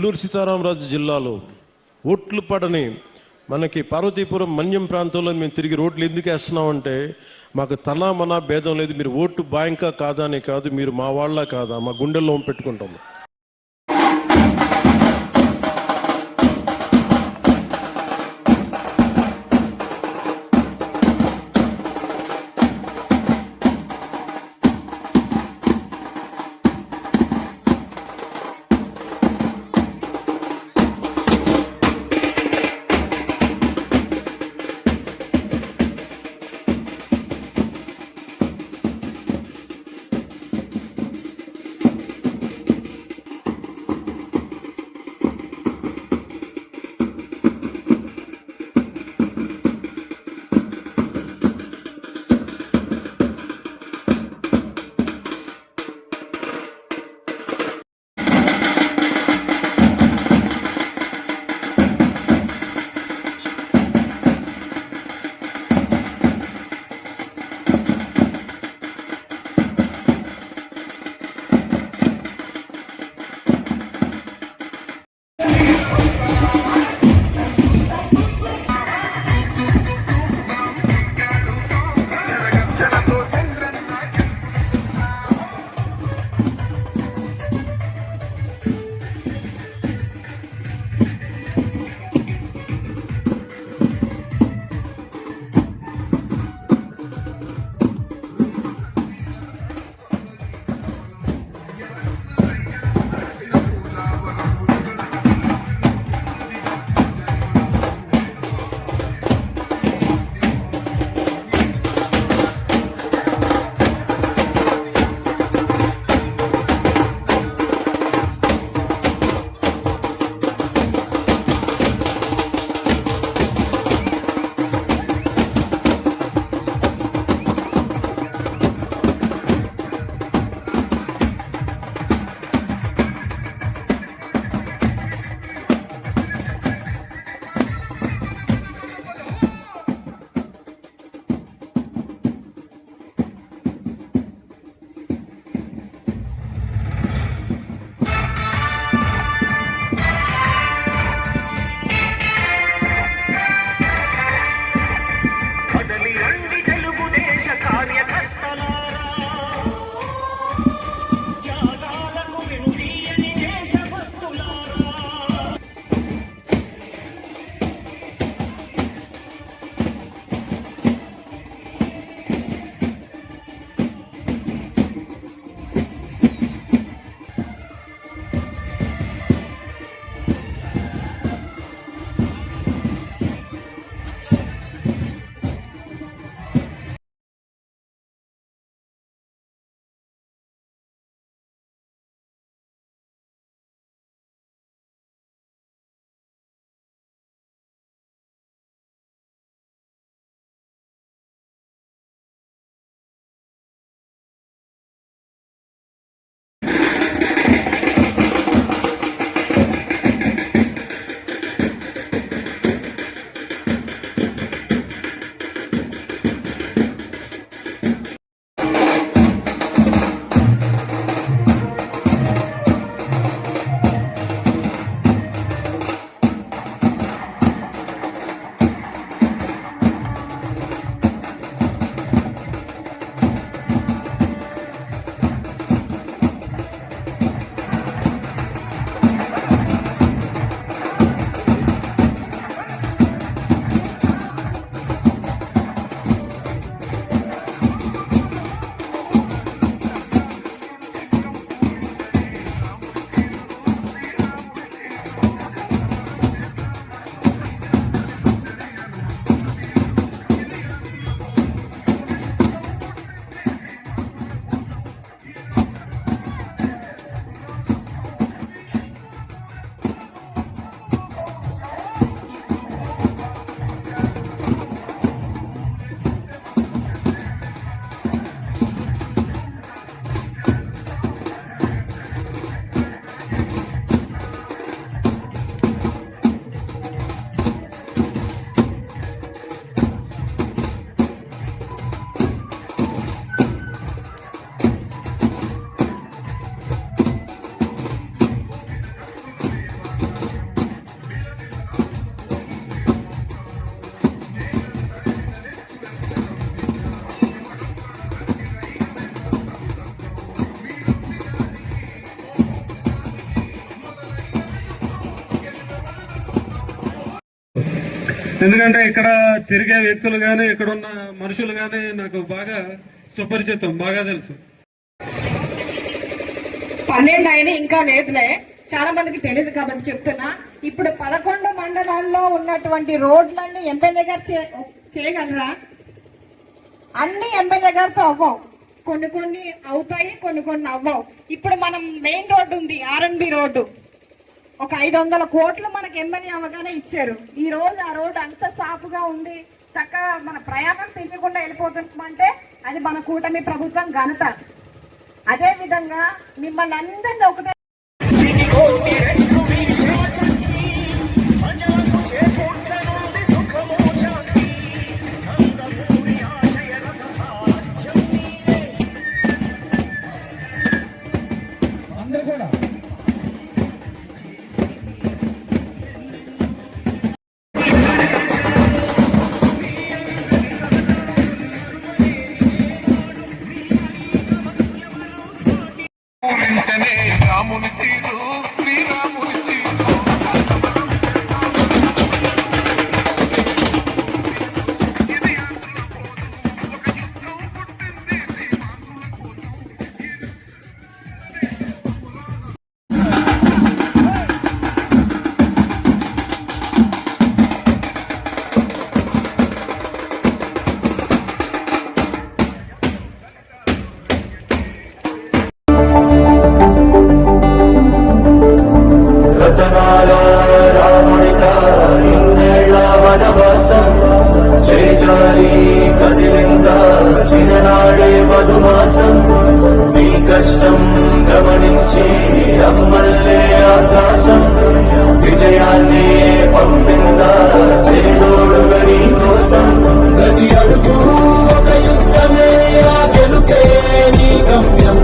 నెల్లూరు సీతారామరాజు జిల్లాలో ఓట్లు పడని మనకి పార్వతీపురం మన్యం ప్రాంతంలో మేము తిరిగి రోడ్లు ఎందుకు వేస్తున్నామంటే మాకు తలా మనా భేదం లేదు. మీరు ఓటు బాయింకా కాదా అని కాదు మీరు మా వాళ్ళ కాదా? మా గుండెల్లో పెట్టుకుంటాము. ఎందుకంటే ఇక్కడ తిరిగే వ్యక్తులు కానీ ఇక్కడ ఉన్న మనుషులు కానీ నాకు బాగా సుపరిచితం బాగా తెలుసు. పన్నెండు అయినా ఇంకా లేదులే. చాలా మందికి తెలియదు కాబట్టి చెప్తున్నా. ఇప్పుడు పదకొండు మండలాల్లో ఉన్నటువంటి రోడ్లన్నీ ఎమ్మెల్యే గారు చేయగలరా? అన్ని ఎమ్మెల్యే గారితో అవ్వవు. కొన్ని కొన్ని అవుతాయి కొన్ని కొన్ని అవ్వవు. ఇప్పుడు మనం మెయిన్ రోడ్డు ఉంది ఆర్ఎన్బి రోడ్డు. ఒక ఐదు వందల కోట్లు మనకి ఎమ్మెల్యే అవగానే ఇచ్చారు. ఈ రోజు ఆ రోడ్డు అంత సాపుగా ఉంది. చక్కగా మన ప్రయాణం తిరిగకుండా వెళ్ళిపోతున్నామంటే అది మన కూటమి ప్రభుత్వం ఘనత. అదే విధంగా మిమ్మల్ని అందరినీ ఒకటే అందరు కూడా రాముని తీరు. చేయి అమ్మల్లే ఆకాశం. విజయాన్ని పంపిందా చేదోడుగా నీ కోసం. ప్రతి అడుగు ఒక యుద్ధమే ఆ గెలుపే నీ గమ్యం.